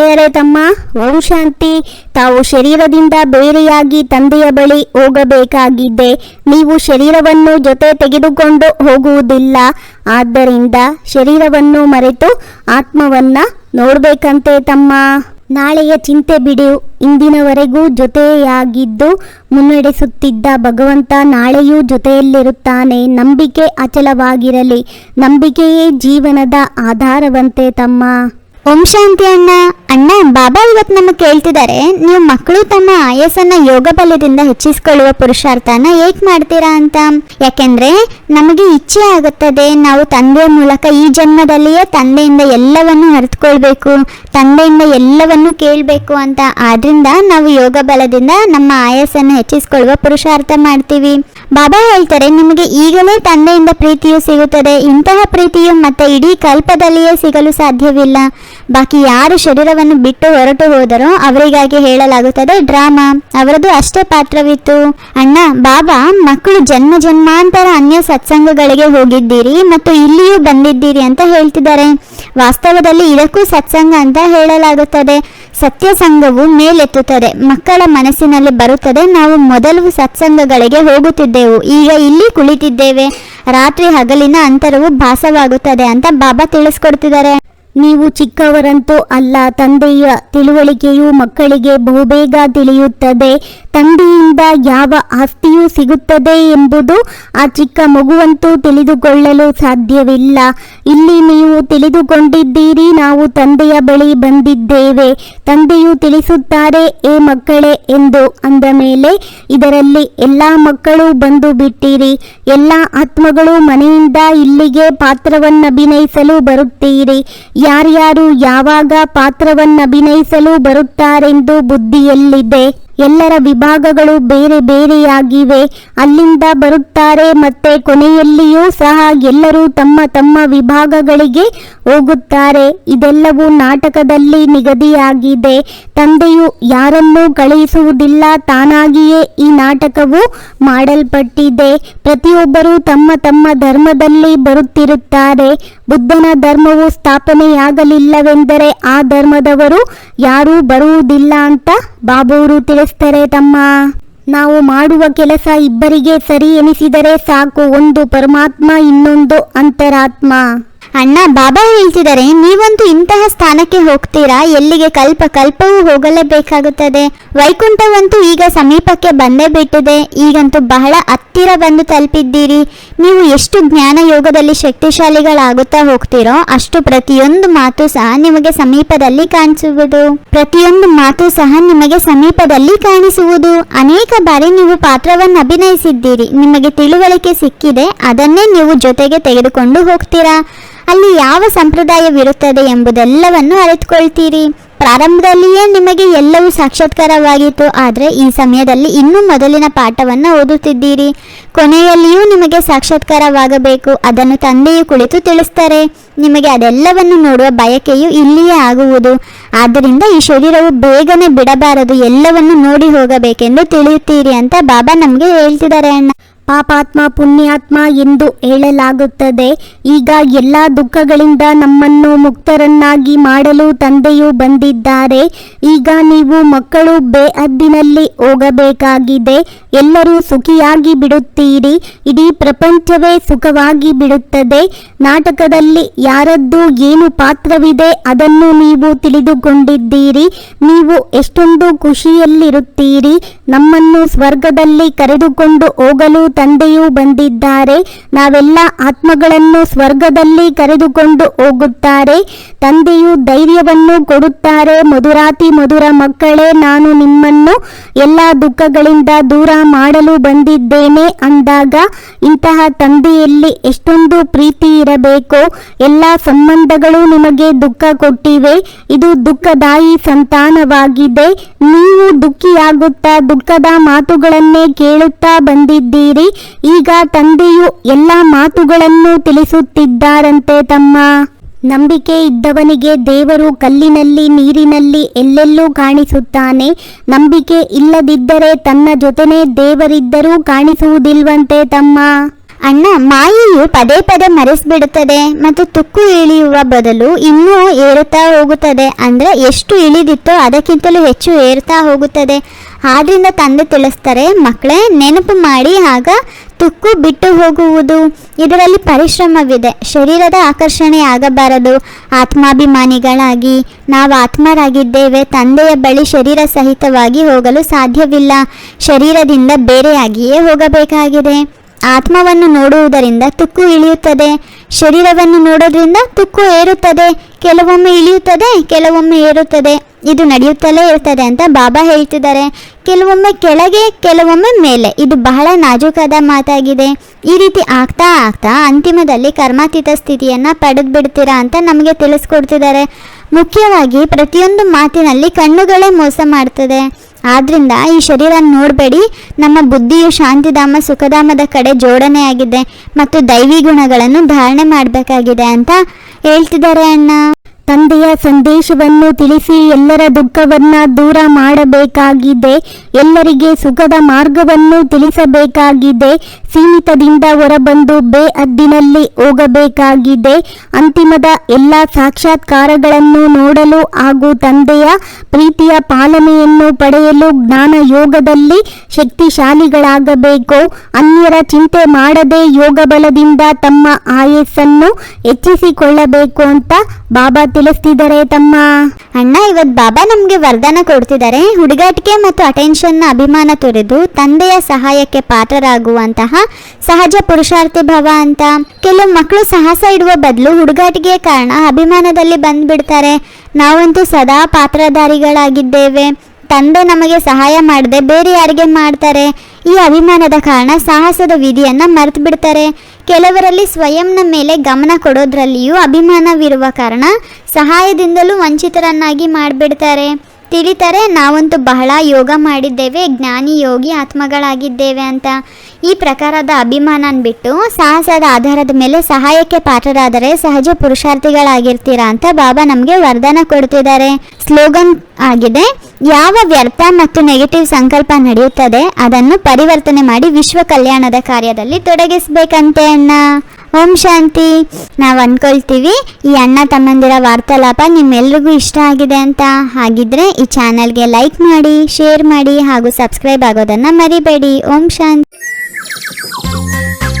ಅರೆ ತಮ್ಮ, ಓಂ ಶಾಂತಿ. ತಾವು ಶರೀರದಿಂದ ಬೇರೆಯಾಗಿ ತಂದೆಯ ಬಳಿ ಹೋಗಬೇಕಾಗಿದ್ದೆ ನೀವು ಶರೀರವನ್ನು ಜೊತೆ ತೆಗೆದುಕೊಂಡು ಹೋಗುವುದಿಲ್ಲ. ಆದ್ದರಿಂದ ಶರೀರವನ್ನು ಮರೆತು ಆತ್ಮವನ್ನ ನೋಡ್ಬೇಕಂತೆ ತಮ್ಮ. ನಾಳೆಯ ಚಿಂತೆ ಬಿಡು. ಇಂದಿನವರೆಗೂ ಜೊತೆಯಾಗಿದ್ದು ಮುನ್ನಡೆಸುತ್ತಿದ್ದ ಭಗವಂತ ನಾಳೆಯೂ ಜೊತೆಯಲ್ಲಿರುತ್ತಾನೆ. ನಂಬಿಕೆ ಅಚಲವಾಗಿರಲಿ. ನಂಬಿಕೆಯೇ ಜೀವನದ ಆಧಾರವಂತೆ ತಮ್ಮ. ಓಂ ಶಾಂತಿ ಅಣ್ಣ. ಅಣ್ಣ, ಬಾಬಾ ಇವತ್ತು ನಮಗೆ ಕೇಳ್ತಿದ್ದಾರೆ ನೀವು ಮಕ್ಕಳು ತಮ್ಮ ಆಯಸ್ಸನ್ನ ಯೋಗ ಬಲದಿಂದ ಹೆಚ್ಚಿಸಿಕೊಳ್ಳುವ ಪುರುಷಾರ್ಥನ ಏಕ್ ಮಾಡ್ತೀರಾ ಅಂತ. ಯಾಕೆಂದ್ರೆ ನಮಗೆ ಇಚ್ಛೆ ಆಗುತ್ತದೆ, ನಾವು ತಂದೆಯ ಮೂಲಕ ಈ ಜನ್ಮದಲ್ಲಿಯೇ ತಂದೆಯಿಂದ ಎಲ್ಲವನ್ನು ಅರಿತುಕೊಳ್ಬೇಕು, ತಂದೆಯಿಂದ ಎಲ್ಲವನ್ನು ಕೇಳಬೇಕು ಅಂತ. ಆದ್ರಿಂದ ನಾವು ಯೋಗ ಬಲದಿಂದ ನಮ್ಮ ಆಯಸ್ಸನ್ನು ಹೆಚ್ಚಿಸಿಕೊಳ್ಳುವ ಪುರುಷಾರ್ಥ ಮಾಡ್ತೀವಿ. ಬಾಬಾ ಹೇಳ್ತಾರೆ, ನಿಮಗೆ ಈಗಲೇ ತಂದೆಯಿಂದ ಪ್ರೀತಿಯು ಸಿಗುತ್ತದೆ, ಇಂತಹ ಪ್ರೀತಿಯು ಮತ್ತೆ ಇಡೀ ಕಲ್ಪದಲ್ಲಿಯೇ ಸಿಗಲು ಸಾಧ್ಯವಿಲ್ಲ. ಬಾಕಿ ಯಾರು ಶರೀರವನ್ನು ಬಿಟ್ಟು ಹೊರಟು ಹೋದರೋ ಅವರಿಗಾಗಿ ಹೇಳಲಾಗುತ್ತದೆ ಡ್ರಾಮಾ. ಅವರದು ಅಷ್ಟೇ ಪಾತ್ರವಿತ್ತು. ಅಣ್ಣ, ಬಾಬಾ, ಮಕ್ಕಳು ಜನ್ಮ ಜನ್ಮಾಂತರ ಅನ್ಯ ಸತ್ಸಂಗಗಳಿಗೆ ಹೋಗಿದ್ದೀರಿ ಮತ್ತು ಇಲ್ಲಿಯೂ ಬಂದಿದ್ದೀರಿ ಅಂತ ಹೇಳ್ತಿದ್ದಾರೆ. ವಾಸ್ತವದಲ್ಲಿ ಇದಕ್ಕೂ ಸತ್ಸಂಗ ಅಂತ ಹೇಳಲಾಗುತ್ತದೆ. ಸತ್ಯ ಸಂಘವು ಮೇಲೆತ್ತುತ್ತದೆ. ಮಕ್ಕಳ ಮನಸ್ಸಿನಲ್ಲಿ ಬರುತ್ತದೆ. ನಾವು ಮೊದಲು ಸತ್ಸಂಗಗಳಿಗೆ ಹೋಗುತ್ತಿದ್ದೆವು. ಈಗ ಇಲ್ಲಿ ಕುಳಿತಿದ್ದೇವೆ. ರಾತ್ರಿ ಹಗಲಿನ ಅಂತರವು ಭಾಸವಾಗುತ್ತದೆ ಅಂತ ಬಾಬಾ ತಿಳಿಸ್ಕೊಡ್ತಿದ್ದಾರೆ. ನೀವು ಚಿಕ್ಕವರಂತೂ ಅಲ್ಲ, ತಂದೆಯ ತಿಳುವಳಿಕೆಯು ಮಕ್ಕಳಿಗೆ ಬಹುಬೇಗ ತಿಳಿಯುತ್ತದೆ. ತಂದೆಯಿಂದ ಯಾವ ಆಸ್ತಿಯೂ ಸಿಗುತ್ತದೆ ಎಂಬುದು ಆ ಚಿಕ್ಕ ಮಗುವಂತೂ ತಿಳಿದುಕೊಳ್ಳಲು ಸಾಧ್ಯವಿಲ್ಲ. ಇಲ್ಲಿ ನೀವು ತಿಳಿದುಕೊಂಡಿದ್ದೀರಿ, ನಾವು ತಂದೆಯ ಬಳಿ ಬಂದಿದ್ದೇವೆ. ತಂದೆಯು ತಿಳಿಸುತ್ತಾರೆ, ಏ ಮಕ್ಕಳೇ ಎಂದು ಅಂದ ಮೇಲೆ, ಇದರಲ್ಲಿ ಎಲ್ಲ ಮಕ್ಕಳು ಬಂದು ಬಿಟ್ಟಿರಿ. ಎಲ್ಲ ಆತ್ಮಗಳು ಮನೆಯಿಂದ ಇಲ್ಲಿಗೆ ಪಾತ್ರವನ್ನಭಿನಯಿಸಲು ಬರುತ್ತೀರಿ. ಯಾರ್ಯಾರು ಯಾವಾಗ ಪಾತ್ರವನ್ನಭಿನಯಿಸಲು ಬರುತ್ತಾರೆಂದು ಬುದ್ಧಿಯಲ್ಲಿದೆ. ಎಲ್ಲರ ವಿಭಾಗಗಳು ಬೇರೆ ಬೇರೆಯಾಗಿವೆ. ಅಲ್ಲಿಂದ ಬರುತ್ತಾರೆ ಮತ್ತೆ ಕೊನೆಯಲ್ಲಿಯೂ ಸಹ ಎಲ್ಲರೂ ತಮ್ಮ ತಮ್ಮ ವಿಭಾಗಗಳಿಗೆ ಹೋಗುತ್ತಾರೆ. ಇದೆಲ್ಲವೂ ನಾಟಕದಲ್ಲಿ ನಿಗದಿಯಾಗಿದೆ. ತಂದೆಯು ಯಾರನ್ನೂ ಕಳುಹಿಸುವುದಿಲ್ಲ, ತಾನಾಗಿಯೇ ಈ ನಾಟಕವು ಮಾಡಲ್ಪಟ್ಟಿದೆ. ಪ್ರತಿಯೊಬ್ಬರೂ ತಮ್ಮ ತಮ್ಮ ಧರ್ಮದಲ್ಲಿ ಬರುತ್ತಿರುತ್ತಾರೆ. ಬುದ್ಧನ ಧರ್ಮವು ಸ್ಥಾಪನೆಯಾಗಲಿಲ್ಲವೆಂದರೆ ಆ ಧರ್ಮದವರು ಯಾರೂ ಬರುವುದಿಲ್ಲ ಅಂತ ಬಾಬುವರು ತಿಳಿಸ್ತಾರೆ ತಮ್ಮ. ನಾವು ಮಾಡುವ ಕೆಲಸ ಇಬ್ಬರಿಗೆ ಸರಿ ಎನಿಸಿದರೆ ಸಾಕು ಒಂದು ಪರಮಾತ್ಮ ಇನ್ನೊಂದು ಅಂತರಾತ್ಮ. ಅಣ್ಣ, ಬಾಬಾ ಹೇಳ್ತಿದ್ದಾರೆ, ನೀವಂತೂ ಇಂತಹ ಸ್ಥಾನಕ್ಕೆ ಹೋಗ್ತೀರಾ? ಎಲ್ಲಿಗೆ ಕಲ್ಪ, ಕಲ್ಪವೂ ಹೋಗಲೇಬೇಕಾಗುತ್ತದೆ. ವೈಕುಂಠವಂತೂ ಈಗ ಸಮೀಪಕ್ಕೆ ಬಂದೇ ಬಿಟ್ಟಿದೆ. ಈಗಂತೂ ಬಹಳ ಹತ್ತಿರ ಬಂದು ತಲುಪಿದ್ದೀರಿ. ನೀವು ಎಷ್ಟು ಜ್ಞಾನ ಯೋಗದಲ್ಲಿ ಶಕ್ತಿಶಾಲಿಗಳಾಗುತ್ತಾ ಹೋಗ್ತೀರೋ, ಅಷ್ಟು ಪ್ರತಿಯೊಂದು ಮಾತು ಸಹ ನಿಮಗೆ ಸಮೀಪದಲ್ಲಿ ಕಾಣಿಸುವುದು. ಪ್ರತಿಯೊಂದು ಮಾತು ಸಹ ನಿಮಗೆ ಸಮೀಪದಲ್ಲಿ ಕಾಣಿಸುವುದು. ಅನೇಕ ಬಾರಿ ನೀವು ಪಾತ್ರವನ್ನು ಅಭಿನಯಿಸಿದ್ದೀರಿ. ನಿಮಗೆ ತಿಳುವಳಿಕೆ ಸಿಕ್ಕಿದೆ, ಅದನ್ನೇ ನೀವು ಜೊತೆಗೆ ತೆಗೆದುಕೊಂಡು ಹೋಗ್ತೀರಾ? ಅಲ್ಲಿ ಯಾವ ಸಂಪ್ರದಾಯವಿರುತ್ತದೆ ಎಂಬುದೆಲ್ಲವನ್ನು ಅರಿತುಕೊಳ್ತೀರಿ. ಪ್ರಾರಂಭದಲ್ಲಿಯೇ ನಿಮಗೆ ಎಲ್ಲವೂ ಸಾಕ್ಷಾತ್ಕಾರವಾಗಿತ್ತು. ಆದರೆ ಈ ಸಮಯದಲ್ಲಿ ಇನ್ನೂ ಮೊದಲಿನ ಪಾಠವನ್ನು ಓದುತ್ತಿದ್ದೀರಿ. ಕೊನೆಯಲ್ಲಿಯೂ ನಿಮಗೆ ಸಾಕ್ಷಾತ್ಕಾರವಾಗಬೇಕು. ಅದನ್ನು ತಂದೆಯು ಕುಳಿತು ತಿಳಿಸ್ತಾರೆ. ನಿಮಗೆ ಅದೆಲ್ಲವನ್ನು ನೋಡುವ ಬಯಕೆಯು ಇಲ್ಲಿಯೇ ಆಗುವುದು. ಆದ್ದರಿಂದ ಈ ಶರೀರವು ಬೇಗನೆ ಬಿಡಬಾರದು. ಎಲ್ಲವನ್ನು ನೋಡಿ ಹೋಗಬೇಕೆಂದು ತಿಳಿಯುತ್ತೀರಿ ಅಂತ ಬಾಬಾ ನಮಗೆ ಹೇಳ್ತಿದ್ದಾರೆ ಅಣ್ಣ. ಪಾಪಾತ್ಮ ಪುಣ್ಯಾತ್ಮ ಎಂದು ಹೇಳಲಾಗುತ್ತದೆ. ಈಗ ಎಲ್ಲ ದುಃಖಗಳಿಂದ ನಮ್ಮನ್ನು ಮುಕ್ತರನ್ನಾಗಿ ಮಾಡಲು ತಂದೆಯು ಬಂದಿದ್ದಾರೆ. ಈಗ ನೀವು ಮಕ್ಕಳು ಬೇಹದ್ದಿನಲ್ಲಿ ಹೋಗಬೇಕಾಗಿದೆ. ಎಲ್ಲರೂ ಸುಖಿಯಾಗಿ ಬಿಡುತ್ತೀರಿ. ಇಡೀ ಪ್ರಪಂಚವೇ ಸುಖವಾಗಿ ಬಿಡುತ್ತದೆ. ನಾಟಕದಲ್ಲಿ ಯಾರದ್ದು ಏನು ಪಾತ್ರವಿದೆ ಅದನ್ನು ನೀವು ತಿಳಿದುಕೊಂಡಿದ್ದೀರಿ. ನೀವು ಎಷ್ಟೊಂದು ಖುಷಿಯಲ್ಲಿರುತ್ತೀರಿ. ನಮ್ಮನ್ನು ಸ್ವರ್ಗದಲ್ಲಿ ಕರೆದುಕೊಂಡು ಹೋಗಲು ತಂದೆಯು ಬಂದಿದ್ದಾರೆ. ನಾವೆಲ್ಲ ಆತ್ಮಗಳನ್ನು ಸ್ವರ್ಗದಲ್ಲಿ ಕರೆದುಕೊಂಡು ಹೋಗುತ್ತಾರೆ. ತಂದೆಯು ಧೈರ್ಯವನ್ನು ಕೊಡುತ್ತಾರೆ. ಮಧುರಾತಿ ಮಧುರ ಮಕ್ಕಳೇ, ನಾನು ನಿಮ್ಮನ್ನು ಎಲ್ಲ ದುಃಖಗಳಿಂದ ದೂರ ಮಾಡಲು ಬಂದಿದ್ದೇನೆ ಅಂದಾಗ ಇಂತಹ ತಂದೆಯಲ್ಲಿ ಎಷ್ಟೊಂದು ಪ್ರೀತಿ ಇರಬೇಕು. ಎಲ್ಲ ಸಂಬಂಧಗಳು ನಿಮಗೆ ದುಃಖ ಕೊಟ್ಟಿವೆ. ಇದು ದುಃಖದಾಯಿ ಸಂತಾನವಾಗಿದೆ. ನೀವು ದುಃಖಿಯಾಗುತ್ತಾ ದುಃಖದ ಮಾತುಗಳನ್ನೇ ಕೇಳುತ್ತಾ ಬಂದಿದ್ದೀರಿ. ಈಗ ತಂದೆಯು ಎಲ್ಲ ಮಾತುಗಳನ್ನು ತಿಳಿಸುತ್ತಿದ್ದಾರಂತೆ ತಮ್ಮ ನಂಬಿಕೆ ಇದ್ದವನಿಗೆ ದೇವರು ಕಲ್ಲಿನಲ್ಲಿ, ನೀರಿನಲ್ಲಿ ಎಲ್ಲೆಲ್ಲೂ ಕಾಣಿಸುತ್ತಾನೆ. ನಂಬಿಕೆ ಇಲ್ಲದಿದ್ದರೆ ತನ್ನ ಜೊತೆನೇ ದೇವರಿದ್ದರೂ ಕಾಣಿಸುವುದಿಲ್ವಂತೆ ತಮ್ಮ ಅಣ್ಣ, ಮಾಯೆಯು ಪದೇ ಪದೇ ಮರೆಸಿಬಿಡುತ್ತದೆ ಮತ್ತು ತುಕ್ಕು ಇಳಿಯುವ ಬದಲು ಇನ್ನೂ ಏರುತ್ತಾ ಹೋಗುತ್ತದೆ. ಅಂದ್ರೆ ಎಷ್ಟು ಇಳಿದಿತ್ತೋ ಅದಕ್ಕಿಂತಲೂ ಹೆಚ್ಚು ಏರುತ್ತಾ ಹೋಗುತ್ತದೆ. ಆದ್ರಿಂದ ತಂದೆ ತಿಳಿಸ್ತಾರೆ, ಮಕ್ಕಳೇ, ನೆನಪು ಮಾಡಿ ಆಗ ತುಕ್ಕು ಬಿಟ್ಟು ಹೋಗುವುದು. ಇದರಲ್ಲಿ ಪರಿಶ್ರಮವಿದೆ. ಶರೀರದ ಆಕರ್ಷಣೆ ಆಗಬಾರದು. ಆತ್ಮಾಭಿಮಾನಿಗಳಾಗಿ ನಾವು ಆತ್ಮರಾಗಿದ್ದೇವೆ. ತಂದೆಯ ಬಳಿ ಶರೀರ ಸಹಿತವಾಗಿ ಹೋಗಲು ಸಾಧ್ಯವಿಲ್ಲ. ಶರೀರದಿಂದ ಬೇರೆಯಾಗಿಯೇ ಹೋಗಬೇಕಾಗಿದೆ. ಆತ್ಮವನ್ನು ನೋಡುವುದರಿಂದ ತುಕ್ಕು ಇಳಿಯುತ್ತದೆ. ಶರೀರವನ್ನು ನೋಡೋದ್ರಿಂದ ತುಕ್ಕು ಏರುತ್ತದೆ. ಕೆಲವೊಮ್ಮೆ ಇಳಿಯುತ್ತದೆ, ಕೆಲವೊಮ್ಮೆ ಏರುತ್ತದೆ. ಇದು ನಡೆಯುತ್ತಲೇ ಇರ್ತದೆ ಅಂತ ಬಾಬಾ ಹೇಳ್ತಿದ್ದಾರೆ. ಕೆಲವೊಮ್ಮೆ ಕೆಳಗೆ, ಕೆಲವೊಮ್ಮೆ ಮೇಲೆ. ಇದು ಬಹಳ ನಾಜೂಕಾದ ಮಾತಾಗಿದೆ. ಈ ರೀತಿ ಆಗ್ತಾ ಆಗ್ತಾ ಅಂತಿಮದಲ್ಲಿ ಕರ್ಮಾತೀತ ಸ್ಥಿತಿಯನ್ನು ಪಡೆದು ಬಿಡ್ತೀರಾ ಅಂತ ನಮಗೆ ತಿಳಿಸ್ಕೊಡ್ತಿದ್ದಾರೆ. ಮುಖ್ಯವಾಗಿ ಪ್ರತಿಯೊಂದು ಮಾತಿನಲ್ಲಿ ಕಣ್ಣುಗಳೇ ಮೋಸ ಮಾಡ್ತದೆ. ಆದ್ರಿಂದ ಈ ಶರೀರ ನೋಡಬೇಡಿ. ನಮ್ಮ ಬುದ್ಧಿಯು ಶಾಂತಿಧಾಮ, ಸುಖಧಾಮದ ಕಡೆ ಜೋಡಣೆಯಾಗಿದೆ ಮತ್ತು ದೈವಿ ಗುಣಗಳನ್ನು ಧಾರಣೆ ಮಾಡಬೇಕಾಗಿದೆ ಅಂತ ಹೇಳ್ತಿದ್ದಾರೆ ಅಣ್ಣ. ತಂದೆಯ ಸಂದೇಶವನ್ನು ತಿಳಿಸಿ ಎಲ್ಲರ ದುಃಖವನ್ನ ದೂರ ಮಾಡಬೇಕಾಗಿದೆ. ಎಲ್ಲರಿಗೆ ಸುಖದ ಮಾರ್ಗವನ್ನು ತಿಳಿಸಬೇಕಾಗಿದೆ. ಸೀಮಿತದಿಂದ ಹೊರಬಂದು ಬೇ ಅದ್ದಿನಲ್ಲಿ ಹೋಗಬೇಕಾಗಿದೆ. ಅಂತಿಮದ ಎಲ್ಲ ಸಾಕ್ಷಾತ್ಕಾರಗಳನ್ನು ನೋಡಲು ಹಾಗೂ ತಂದೆಯ ಪ್ರೀತಿಯ ಪಾಲನೆಯನ್ನು ಪಡೆಯಲು ಜ್ಞಾನ ಯೋಗದಲ್ಲಿ ಶಕ್ತಿಶಾಲಿಗಳಾಗಬೇಕು. ಅನ್ಯರ ಚಿಂತೆ ಮಾಡದೆ ಯೋಗ ಬಲದಿಂದ ತಮ್ಮ ಆಯಸ್ಸನ್ನು ಹೆಚ್ಚಿಸಿಕೊಳ್ಳಬೇಕು ಅಂತ ಬಾಬಾ ತಿಳಿಸ್ತಿದ್ದಾರೆ ತಮ್ಮ. ಅಣ್ಣ ಇವತ್ತು ಬಾಬಾ ನಮಗೆ ವರದಾನ ಕೊಡ್ತಿದ್ದಾರೆ. ಹುಡುಗಾಟಿಕೆ ಮತ್ತು ಅಟೆನ್ಷನ್ನ ಅಭಿಮಾನ ತೊರೆದು ತಂದೆಯ ಸಹಾಯಕ್ಕೆ ಪಾತ್ರರಾಗುವಂತಹ ಸಹಜ ಪುರುಷಾರ್ಥಿ ಭವ ಅಂತ. ಕೆಲವು ಮಕ್ಕಳು ಸಾಹಸ ಇಡುವ ಬದಲು ಹುಡುಗಾಟಿಕೆಯ ಕಾರಣ ಅಭಿಮಾನದಲ್ಲಿ ಬಂದ್ಬಿಡ್ತಾರೆ. ನಾವಂತೂ ಸದಾ ಪಾತ್ರಧಾರಿಗಳಾಗಿದ್ದೇವೆ. ತಂದೆ ನಮಗೆ ಸಹಾಯ ಮಾಡದೆ ಬೇರೆ ಯಾರಿಗೆ ಮಾಡ್ತಾರೆ? ಈ ಅಭಿಮಾನದ ಕಾರಣ ಸಾಹಸದ ವಿಧಿಯನ್ನು ಮರೆತು ಬಿಡ್ತಾರೆ ಕೆಲವರಲ್ಲಿ ಸ್ವಯಂನ ಮೇಲೆ ಗಮನ ಕೊಡೋದ್ರಲ್ಲಿಯೂ ಅಭಿಮಾನವಿರುವ ಕಾರಣ ಸಹಾಯದಿಂದಲೂ ವಂಚಿತರನ್ನಾಗಿ ಮಾಡಿಬಿಡ್ತಾರೆ. ತಿಳಿತಾರೆ, ನಾವಂತೂ ಬಹಳ ಯೋಗ ಮಾಡಿದ್ದೇವೆ, ಜ್ಞಾನಿ ಯೋಗಿ ಆತ್ಮಗಳಾಗಿದ್ದೇವೆ ಅಂತ. ಈ ಪ್ರಕಾರದ ಅಭಿಮಾನನ ಬಿಟ್ಟು ಸಾಹಸದ ಆಧಾರದ ಮೇಲೆ ಸಹಾಯಕ್ಕೆ ಪಾತ್ರರಾದರೆ ಸಹಜ ಪುರುಷಾರ್ಥಿಗಳಾಗಿರ್ತೀರಾ ಅಂತ ಬಾಬಾ ನಮಗೆ ವರದಾನ ಕೊಡ್ತಿದ್ದಾರೆ. ಸ್ಲೋಗನ್ ಆಗಿದೆ, ಯಾವ ವ್ಯರ್ಥ ಮತ್ತು ನೆಗೆಟಿವ್ ಸಂಕಲ್ಪ ನಡೆಯುತ್ತದೆ ಅದನ್ನು ಪರಿವರ್ತನೆ ಮಾಡಿ ವಿಶ್ವ ಕಲ್ಯಾಣದ ಕಾರ್ಯದಲ್ಲಿ ತೊಡಗಿಸ್ಬೇಕಂತೆ ಅಣ್ಣ. ಓಂ ಶಾಂತಿ. ನಾವು ಅಂದ್ಕೊಳ್ತೀವಿ ಈ ಅಣ್ಣ ತಮ್ಮಂದಿರ ವಾರ್ತಾಲಾಪ ನಿಮ್ಮೆಲ್ರಿಗೂ ಇಷ್ಟ ಆಗಿದೆ ಅಂತ. ಹಾಗಿದ್ರೆ ಈ ಚಾನಲ್ಗೆ ಲೈಕ್ ಮಾಡಿ, ಶೇರ್ ಮಾಡಿ ಹಾಗೂ ಸಬ್ಸ್ಕ್ರೈಬ್ ಆಗೋದನ್ನು ಮರಿಬೇಡಿ. ಓಂ ಶಾಂತಿ. Música